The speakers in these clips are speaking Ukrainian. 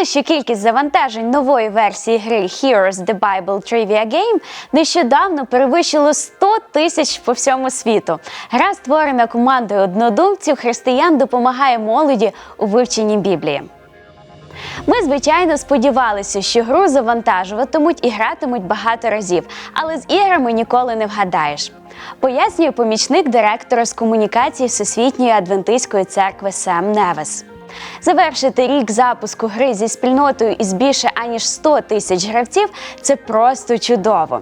знали, що кількість завантажень нової версії гри Heroes The Bible Trivia Game нещодавно перевищило 100 тисяч по всьому світу. Гра, створена командою однодумців, християн допомагає молоді у вивченні Біблії. Ми, звичайно, сподівалися, що гру завантажуватимуть і гратимуть багато разів, але з іграми ніколи не вгадаєш. Пояснює помічник директора з комунікації Всесвітньої адвентистської церкви Сем Невес. Завершити рік запуску гри зі спільнотою із більше аніж 100 тисяч гравців це просто чудово.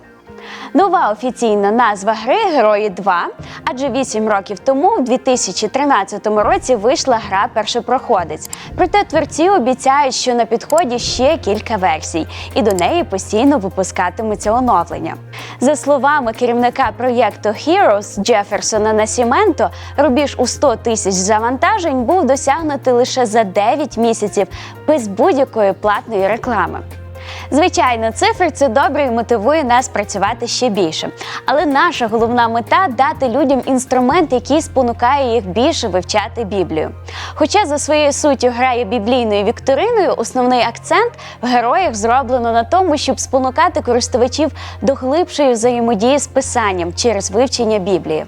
Нова офіційна назва гри Герої 2, адже 8 років тому, в 2013 році, вийшла гра Першопроходець. Проте творці обіцяють, що на підході ще кілька версій, і до неї постійно випускатимуться оновлення. За словами керівника проєкту Heroes Джеферсона Насіменто, рубіж у 100 тисяч завантажень був досягнутий лише за 9 місяців без будь-якої платної реклами. Звичайно, цифри це добре і мотивує нас працювати ще більше. Але наша головна мета дати людям інструмент, який спонукає їх більше вивчати Біблію. Хоча за своєю суттю грає біблійною вікториною, основний акцент в героях зроблено на тому, щоб спонукати користувачів до глибшої взаємодії з писанням через вивчення Біблії.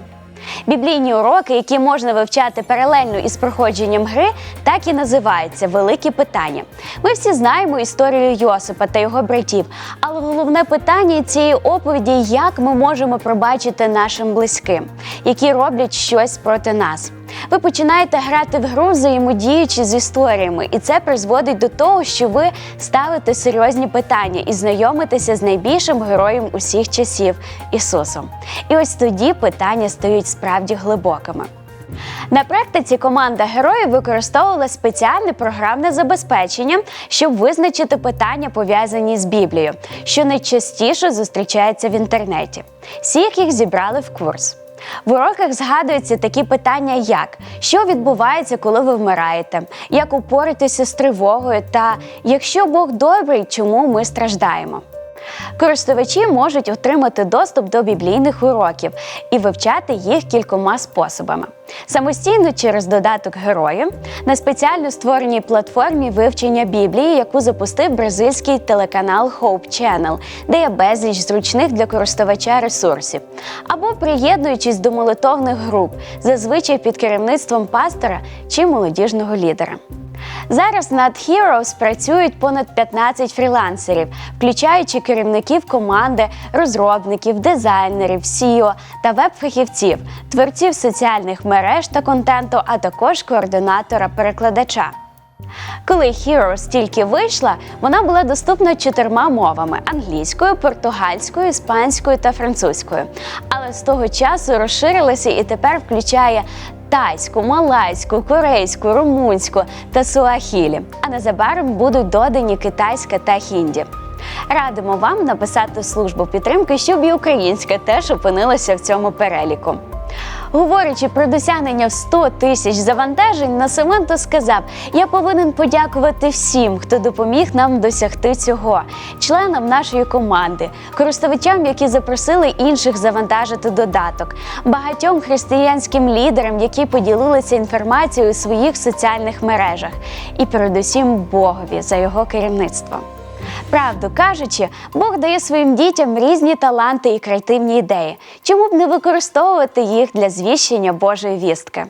Біблійні уроки, які можна вивчати паралельно із проходженням гри, так і називаються великі питання. Ми всі знаємо історію Йосипа та його братів, але головне питання цієї оповіді як ми можемо пробачити нашим близьким, які роблять щось проти нас. Ви починаєте грати в гру, взаємодіючи з історіями, і це призводить до того, що ви ставите серйозні питання і знайомитеся з найбільшим героєм усіх часів Ісусом. І ось тоді питання стають справді глибокими. На практиці команда героїв використовувала спеціальне програмне забезпечення, щоб визначити питання, пов'язані з Біблією, що найчастіше зустрічається в інтернеті. Всіх їх зібрали в курс. В уроках згадуються такі питання, як що відбувається, коли ви вмираєте, як упоратися з тривогою, та якщо Бог добрий, чому ми страждаємо. Користувачі можуть отримати доступ до біблійних уроків і вивчати їх кількома способами. Самостійно через додаток герої на спеціально створеній платформі вивчення Біблії, яку запустив бразильський телеканал Hope Channel, де є безліч зручних для користувача ресурсів, або приєднуючись до молитовних груп, зазвичай під керівництвом пастора чи молодіжного лідера. Зараз над Heroes працюють понад 15 фрілансерів, включаючи керівників команди, розробників, дизайнерів, SEO та веб-фахівців, творців соціальних мереж та контенту, а також координатора-перекладача. Коли Heroes тільки вийшла, вона була доступна чотирма мовами: англійською, португальською, іспанською та французькою. Але з того часу розширилася і тепер включає тайську, малайську, корейську, румунську та суахілі. А незабаром будуть додані китайська та хінді. Радимо вам написати службу підтримки, щоб і українська теж опинилася в цьому переліку. Говорячи про досягнення в 100 тисяч завантажень, Насименто сказав: я повинен подякувати всім, хто допоміг нам досягти цього, членам нашої команди, користувачам, які запросили інших завантажити додаток, багатьом християнським лідерам, які поділилися інформацією у своїх соціальних мережах, і передусім Богові за його керівництво. Правду кажучи, Бог дає своїм дітям різні таланти і креативні ідеї. Чому б не використовувати їх для звіщення Божої вістки?